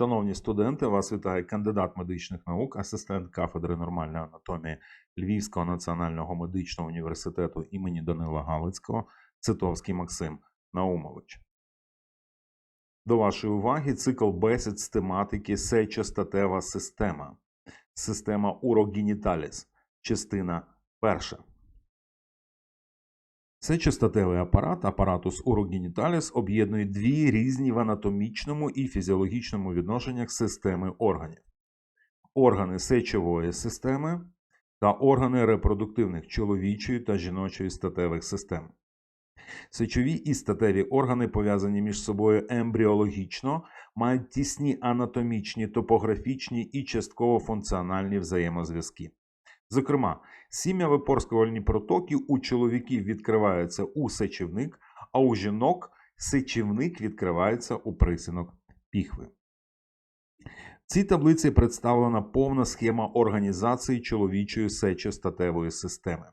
Шановні студенти, вас вітає кандидат медичних наук, асистент кафедри нормальної анатомії Львівського національного медичного університету імені Данила Галицького, Цитовський Максим Наумович. До вашої уваги цикл бесід з тематики сечостатева система, система урогеніталіс, частина перша. Сечостатевий апарат, апаратус урогеніталіс, об'єднує дві різні в анатомічному і фізіологічному відношеннях системи органів: органи сечової системи та органи репродуктивних чоловічої та жіночої статевих систем. Сечові і статеві органи, пов'язані між собою ембріологічно, мають тісні анатомічні, топографічні і частково функціональні взаємозв'язки. Зокрема, сім'я випорскувальні протоки у чоловіків відкриваються у сечівник, а у жінок сечівник відкривається у присинок піхви. В цій таблиці представлена повна схема організації чоловічої сечостатевої системи.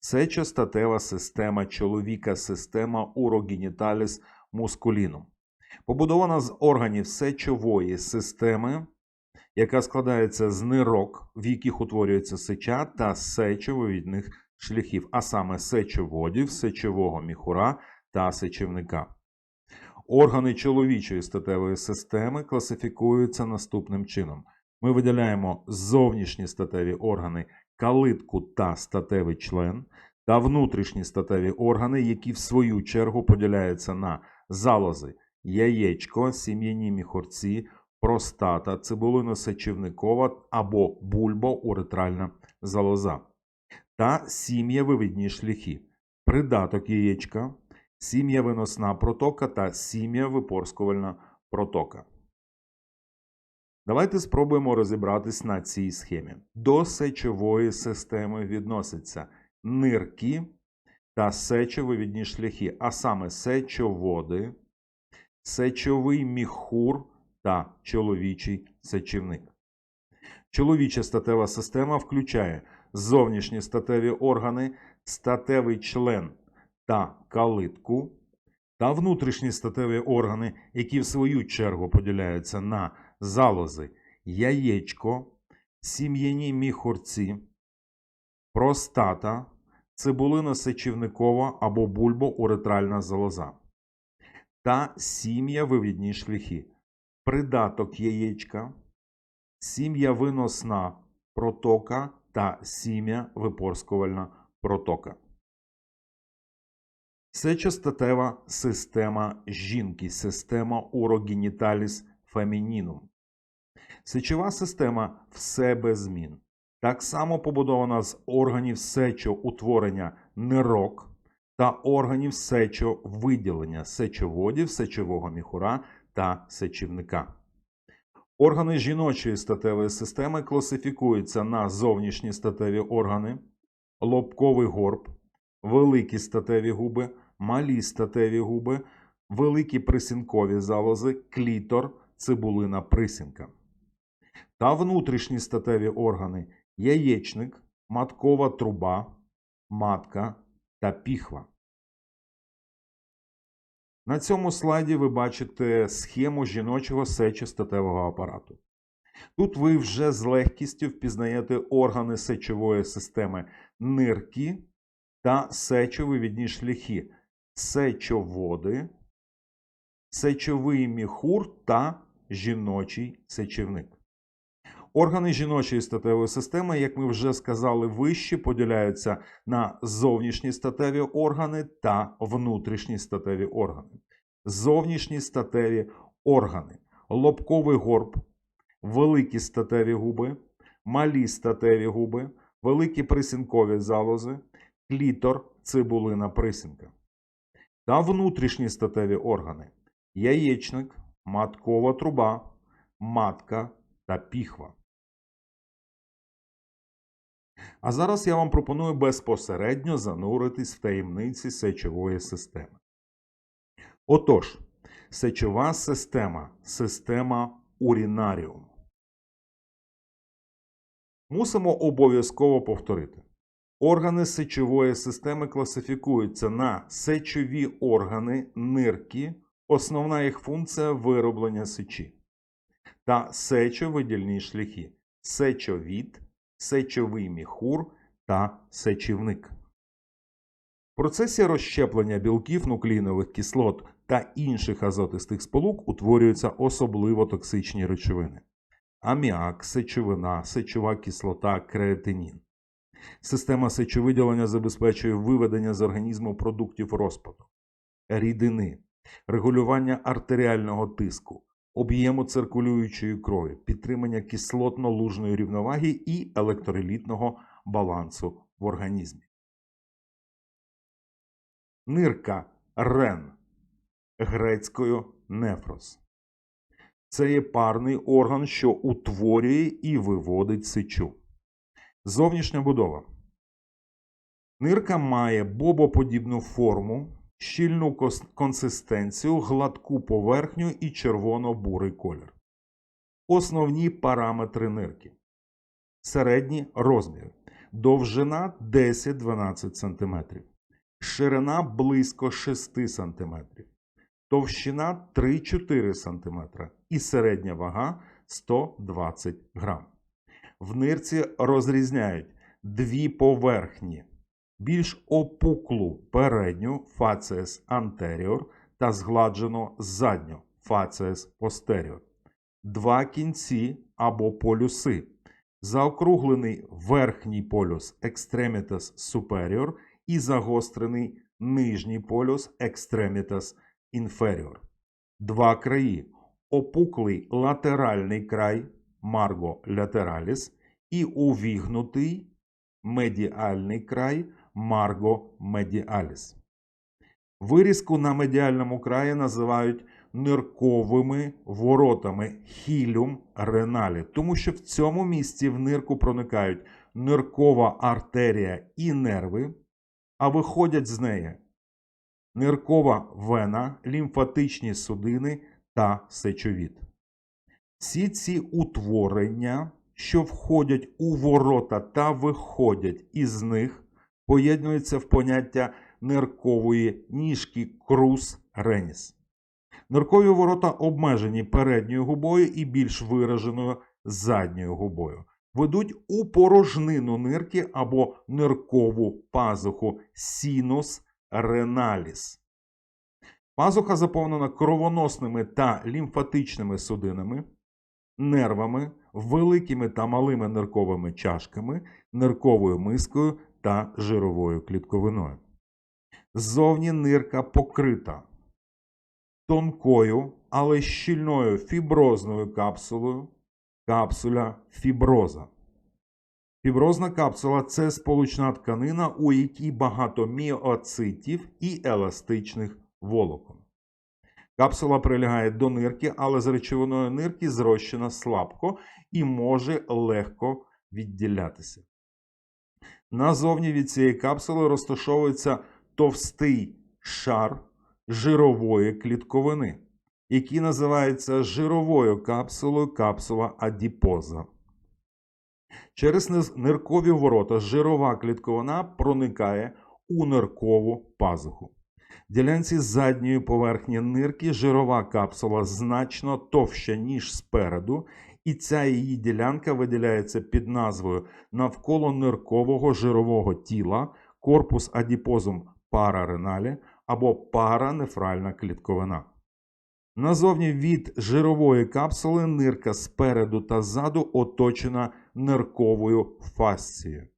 Сечостатева система чоловіка система урогеніталіс мускулінум. Побудована з органів сечової системи, яка складається з нирок, в яких утворюється сеча та сечовивідних шляхів, а саме сечоводів, сечового міхура та сечівника. Органи чоловічої статевої системи класифікуються наступним чином. Ми виділяємо зовнішні статеві органи калитку та статевий член, та внутрішні статеві органи, які в свою чергу поділяються на залози, яєчко, сім'яні міхорці, простата, цибулино-сечівникова або бульбо-уретральна залоза та сім'я-вивідні шляхи, придаток яєчка, сім'я-виносна протока та сім'я-випорскувальна протока. Давайте спробуємо розібратись на цій схемі. До сечової системи відносяться нирки та сечовивідні шляхи, а саме сечоводи, сечовий міхур та чоловічий сечівник. Чоловіча статева система включає зовнішні статеві органи, статевий член та калитку, та внутрішні статеві органи, які в свою чергу поділяються на залози, яєчко, сім'яні міхурці, простата, цибулино-сечівникова або бульбо-уретральна залоза та сім'я вивідні шляхи, придаток яєчка, сім'я виносна протока та сім'я випорскувальна протока. Сечостатева система жінки, система урогеніталіс фемінінум. Сечова система все без змін. Так само побудована з органів сечоутворення нирок та органів сечовиділення сечоводів, сечового міхура та сечівника. Органи жіночої статевої системи класифікуються на зовнішні статеві органи, лобковий горб, великі статеві губи, малі статеві губи, великі присінкові залози, клітор, цибулина присінка. Та внутрішні статеві органи яєчник, маткова труба, матка та піхва. На цьому слайді ви бачите схему жіночого сечостатевого апарату. Тут ви вже з легкістю впізнаєте органи сечової системи нирки та сечовивідні шляхи, сечоводи, сечовий міхур та жіночий сечівник. Органи жіночої статевої системи, як ми вже сказали вище, поділяються на зовнішні статеві органи та внутрішні статеві органи. Зовнішні статеві органи, лобковий горб, великі статеві губи, малі статеві губи, великі присінкові залози, клітор, цибулина присінка. Та внутрішні статеві органи яєчник, маткова труба, матка та піхва. А зараз я вам пропоную безпосередньо зануритись в таємниці сечової системи. Отож, сечова система система урінаріум. Мусимо обов'язково повторити. Органи сечової системи класифікуються на сечові органи, нирки, основна їх функція вироблення сечі. та сечовидільні шляхи сечовід, сечовий міхур та сечівник. В процесі розщеплення білків нуклеїнових кислот та інших азотистих сполук утворюються особливо токсичні речовини: аміак, сечовина, сечова кислота, креатинін. Система сечовиділення забезпечує виведення з організму продуктів розпаду, рідини, регулювання артеріального тиску, об'єму циркулюючої крові, підтримання кислотно-лужної рівноваги і електролітного балансу в організмі. Нирка рен грецькою нефрос. Це є парний орган, що утворює і виводить сечу. Зовнішня будова. Нирка має бобоподібну форму, щільну консистенцію, гладку поверхню і червоно-бурий колір. Основні параметри нирки. Середні розміри. Довжина 10-12 см. Ширина близько 6 см. Товщина 3-4 см. І середня вага 120 грам. В нирці розрізняють дві поверхні, більш опуклу передню фаціес anterior та згладжену задню фаціес posterior, два кінці або полюси, заокруглений верхній полюс extremitas superior і загострений нижній полюс extremitas inferior, два краї, опуклий латеральний край марго lateralis і увігнутий медіальний край марго медіаліс. Вирізку на медіальному краї називають нирковими воротами хілюм реналі, тому що в цьому місці в нирку проникають ниркова артерія і нерви, а виходять з неї ниркова вена, лімфатичні судини та сечовід. Всі ці утворення, що входять у ворота та виходять із них, поєднуються в поняття ниркової ніжки крус реніс. Ниркові ворота обмежені передньою губою і більш вираженою задньою губою. Ведуть у порожнину нирки або ниркову пазуху синус реналіс. Пазуха заповнена кровоносними та лімфатичними судинами, нервами, великими та малими нирковими чашками, нирковою мискою та жировою клітковиною. Ззовні нирка покрита тонкою, але щільною фіброзною капсулою, капсуля фіброза. Фіброзна капсула це сполучна тканина, у якій багато міоцитів і еластичних волокон. Капсула прилягає до нирки, але з речовиною нирки зрощена слабко і може легко відділятися. Назовні від цієї капсули розташовується товстий шар жирової клітковини, який називається жировою капсулою капсула адіпоза. Через ниркові ворота жирова клітковина проникає у ниркову пазуху. В ділянці задньої поверхні нирки жирова капсула значно товща, ніж спереду, і ця її ділянка виділяється під назвою навколо ниркового жирового тіла корпус адіпозум парареналі або паранефральна клітковина. Назовні від жирової капсули нирка спереду та ззаду оточена нирковою фасцією.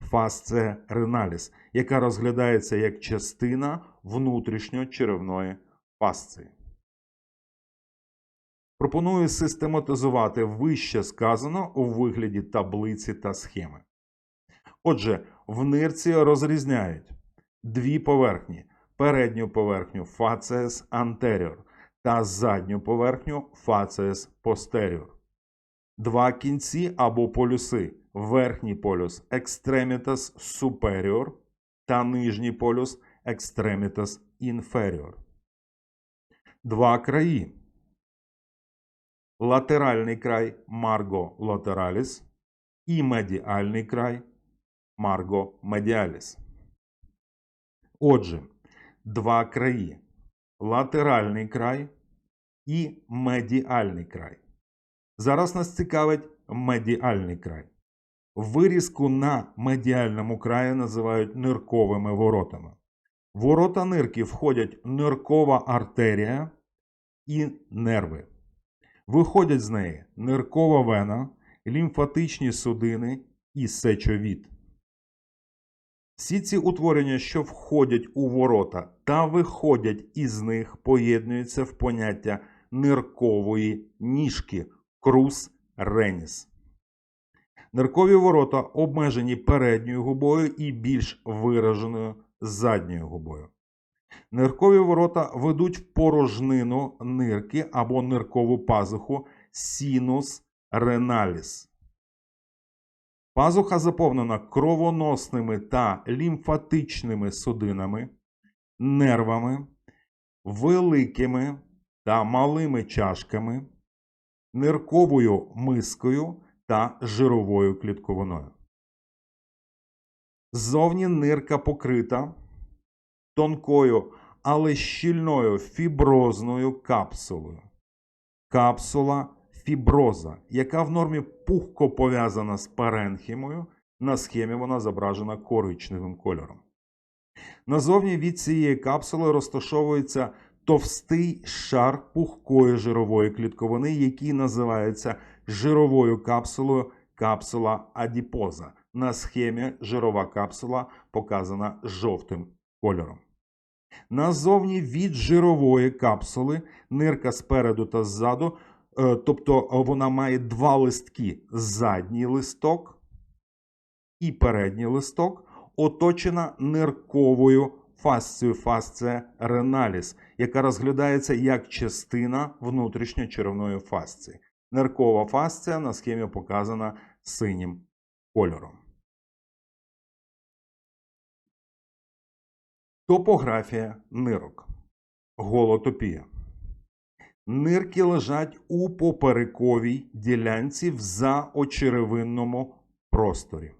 Фасце реналіс, яка розглядається як частина внутрішньочеревної фасції. Пропоную систематизувати вище сказано у вигляді таблиці та схеми. Отже, в нирці розрізняють дві поверхні: передню поверхню facies anterior та задню поверхню facies posterior. Два кінці або полюси: верхній полюс extremitas superior та нижній полюс extremitas inferior. Два краї. Латеральний край Margo lateralis і медіальний край Margo medialis. Отже, два краї. Латеральний край і медіальний край. Зараз нас цікавить медіальний край. Вирізку на медіальному краї називають нирковими воротами. Ворота нирки входять ниркова артерія і нерви. Виходять з неї ниркова вена, лімфатичні судини і сечовід. Всі ці утворення, що входять у ворота та виходять із них, поєднуються в поняття ниркової ніжки крус реніс. Ниркові ворота обмежені передньою губою і більш вираженою задньою губою. Ниркові ворота ведуть в порожнину нирки або ниркову пазуху синус реналіс. Пазуха заповнена кровоносними та лімфатичними судинами, нервами, великими та малими чашками, нирковою мискою та жировою клітковиною. Ззовні нирка покрита тонкою, але щільною фіброзною капсулою. Капсула фіброза, яка в нормі пухко пов'язана з паренхімою, на схемі вона зображена коричневим кольором. Назовні від цієї капсули розташовується товстий шар пухкої жирової клітковини, який називається жировою капсулою капсула адіпоза. На схемі жирова капсула показана жовтим кольором. Назовні від жирової капсули нирка спереду та ззаду, е, тобто е, вона має два листки: задній листок і передній листок, оточена нирковою фасцією фасція реналіс, яка розглядається як частина внутрішньочеревної фасції. Ниркова фасція на схемі показана синім кольором. Топографія нирок. Голотопія. Нирки лежать у поперековій ділянці в заочеревинному просторі.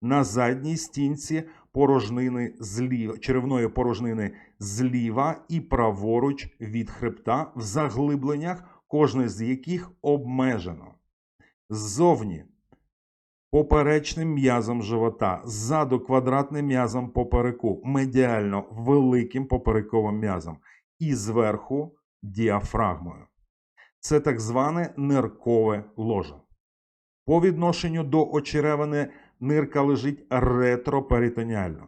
На задній стінці порожнини зліва, черевної порожнини зліва і праворуч від хребта в заглибленнях, кожне з яких обмежено. Ззовні поперечним м'язом живота, ззаду квадратним м'язом попереку, медіально великим поперековим м'язом і зверху діафрагмою. Це так зване ниркове ложе. По відношенню до очеревини нирка лежить ретроперитоніально.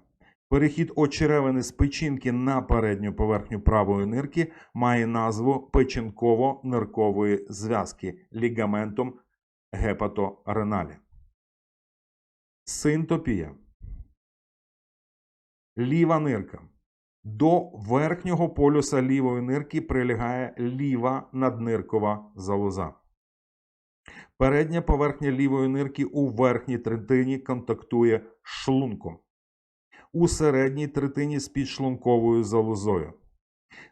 Перехід очеревини з печінки на передню поверхню правої нирки має назву печінково-ниркової зв'язки лігаментом гепатореналі. Синтопія. Ліва нирка. До верхнього полюса лівої нирки прилягає ліва надниркова залоза. Передня поверхня лівої нирки у верхній третині контактує шлунком. У середній третині з підшлунковою залозою.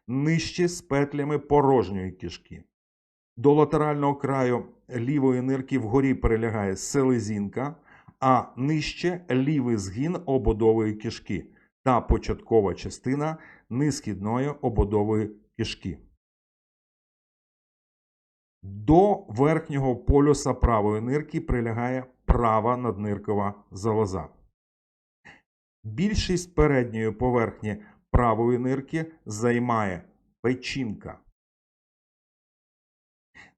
Нижче з петлями порожньої кишки. До латерального краю лівої нирки вгорі прилягає селезінка, а нижче лівий згін ободової кишки та початкова частина низхідної ободової кишки. До верхнього полюса правої нирки прилягає права надниркова залоза. Більшість передньої поверхні правої нирки займає печінка.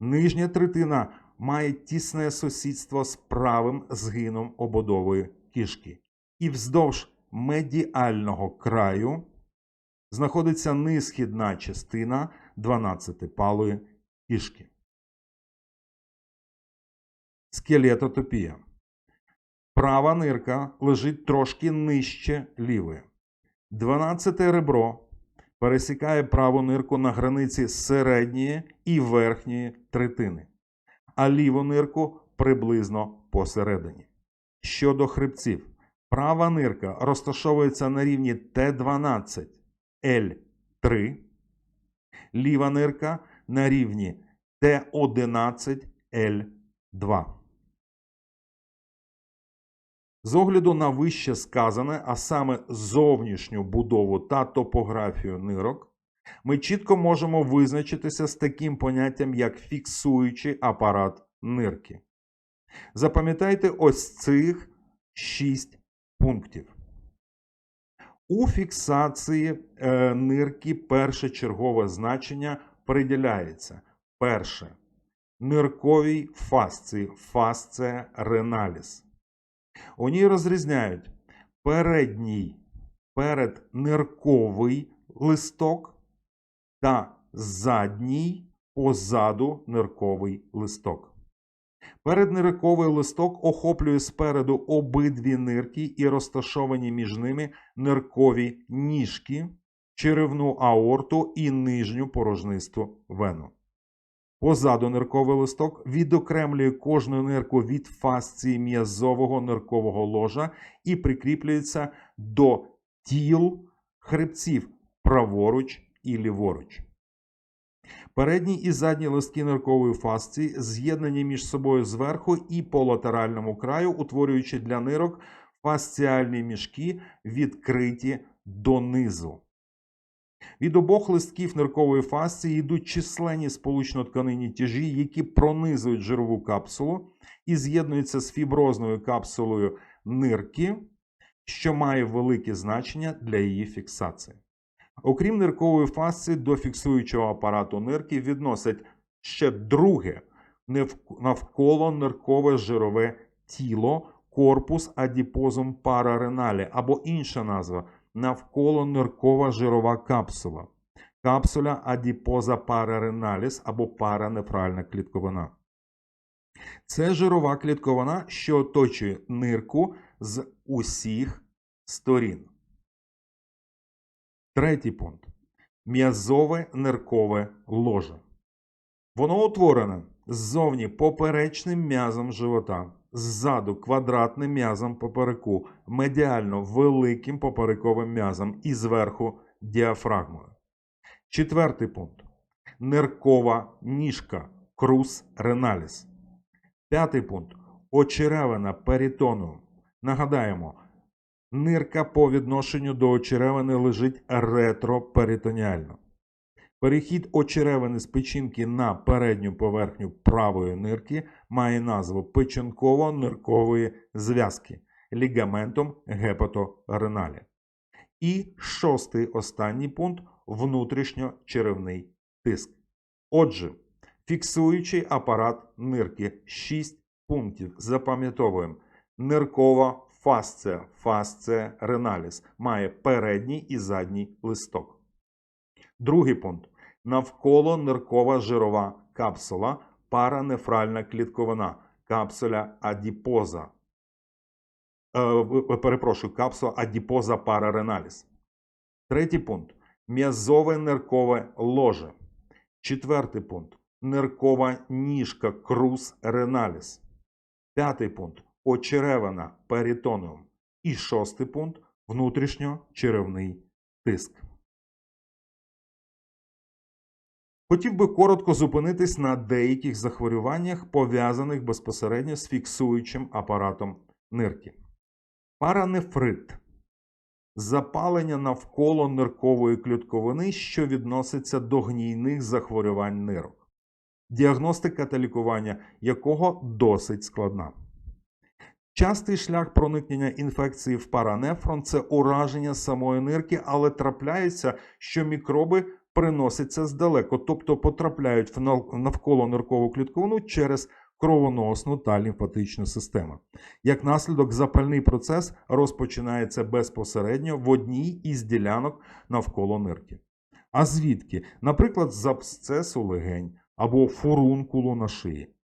Нижня третина має тісне сусідство з правим згином ободової кишки. І вздовж медіального краю знаходиться низхідна частина 12-палої кишки. Скелетотопія. Права нирка лежить трошки нижче лівої. 12 ребро пересікає праву нирку на границі середньої і верхньої третини, а ліву нирку приблизно посередині. Щодо хребців, права нирка розташовується на рівні Т12 Л3, ліва нирка на рівні Т11 Л2. З огляду на вище сказане, а саме зовнішню будову та топографію нирок, Ми чітко можемо визначитися з таким поняттям, як фіксуючий апарат нирки. Запам'ятайте ось цих шість пунктів. У фіксації е, нирки першочергове значення приділяється. Перше. Нирковій фасції, фасція реналіс. У ній розрізняють передній переднирковий листок та задній позаду нирковий листок. Переднирковий листок охоплює спереду обидві нирки і розташовані між ними ниркові ніжки, черевну аорту і нижню порожнисту вену. Позаду нирковий листок відокремлює кожну нирку від фасції м'язового ниркового ложа і прикріплюється до тіл хребців праворуч і ліворуч. Передні і задні листки ниркової фасції з'єднані між собою зверху і по латеральному краю, утворюючи для нирок фасціальні мішки, відкриті донизу. Від обох листків ниркової фасції йдуть численні сполучно-тканинні тяжі, які пронизують жирову капсулу і з'єднуються з фіброзною капсулою нирки, що має велике значення для її фіксації. Окрім ниркової фасції, до фіксуючого апарату нирки відносять ще друге навколо ниркове жирове тіло, корпус адіпозум парареналі або інша назва навколо ниркова жирова капсула, капсуля адіпоза парареналіс або паранефральна клітковина. Це жирова клітковина, що оточує нирку з усіх сторін. Третій пункт. М'язове ниркове ложе. Воно утворене ззовні поперечним м'язом живота, ззаду квадратним м'язом попереку, медіально великим поперековим м'язом і зверху діафрагмою. Четвертий пункт. Ниркова ніжка крус реналіс. П'ятий пункт. Очеревина перитону. Нагадаємо, нирка по відношенню до очеревини лежить ретроперитоніально. Перехід очеревини з печінки на передню поверхню правої нирки має назву печінково-ниркової зв'язки лігаментом гепатореналі. І шостий останній пункт внутрішньочеревний тиск. Отже, фіксуючий апарат нирки 6 пунктів. Запам'ятовуємо. Ниркова фасція, фасція реналіс має передній і задній листок. Другий пункт. Навколо ниркова жирова капсула, паранефральна клітковина, капсуля адіпоза. Е, перепрошую, капсула адіпоза парареналіс. Третій пункт. М'язове ниркове ложе. Четвертий пункт. Ниркова ніжка крус реналіс. П'ятий пункт. Очеревина перитоніум. І шостий пункт внутрішньочеревний тиск. Хотів би коротко зупинитись на деяких захворюваннях, пов'язаних безпосередньо з фіксуючим апаратом нирки. Паранефрит запалення навколо ниркової клітковини, що відноситься до гнійних захворювань нирок, діагностика та лікування якого досить складна. Частий шлях проникнення інфекції в паранефрон це ураження самої нирки, але трапляється, що мікроби приносяться здалеку, тобто потрапляють в навколо ниркову клітковину через кровоносну та лімфатичну систему. Як наслідок, запальний процес розпочинається безпосередньо в одній із ділянок навколо нирки. А звідки? Наприклад, з абсцесу легень або фурункулу на шиї.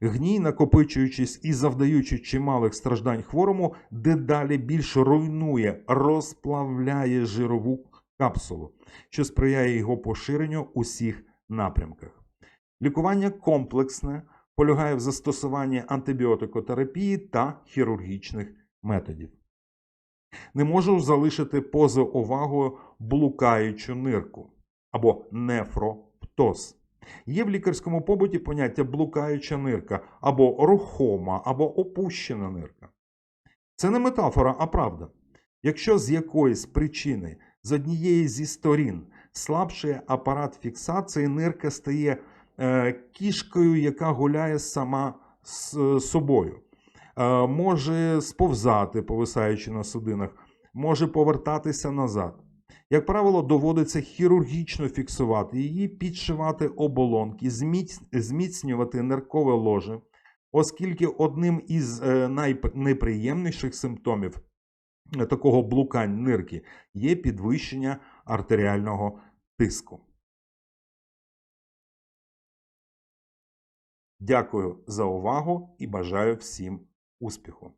Гній, накопичуючись і завдаючи чималих страждань хворому, дедалі більш руйнує, розплавляє жирову капсулу, що сприяє його поширенню у всіх напрямках. Лікування комплексне полягає в застосуванні антибіотикотерапії та хірургічних методів. Не можу залишити поза увагою блукаючу нирку або нефроптоз. Є в лікарському побуті поняття блукаюча нирка або рухома, або опущена нирка. Це не метафора, а правда. Якщо з якоїсь причини з однієї зі сторін слабший апарат фіксації, нирка стає е, кішкою, яка гуляє сама з е, собою. Е, може сповзати, повисаючи на судинах, може повертатися назад. Як правило, доводиться хірургічно фіксувати її, підшивати оболонки, зміцнювати ниркове ложе, оскільки одним із е, найнеприємніших симптомів е, такого блукань нирки є підвищення артеріального тиску. Дякую за увагу і бажаю всім успіху!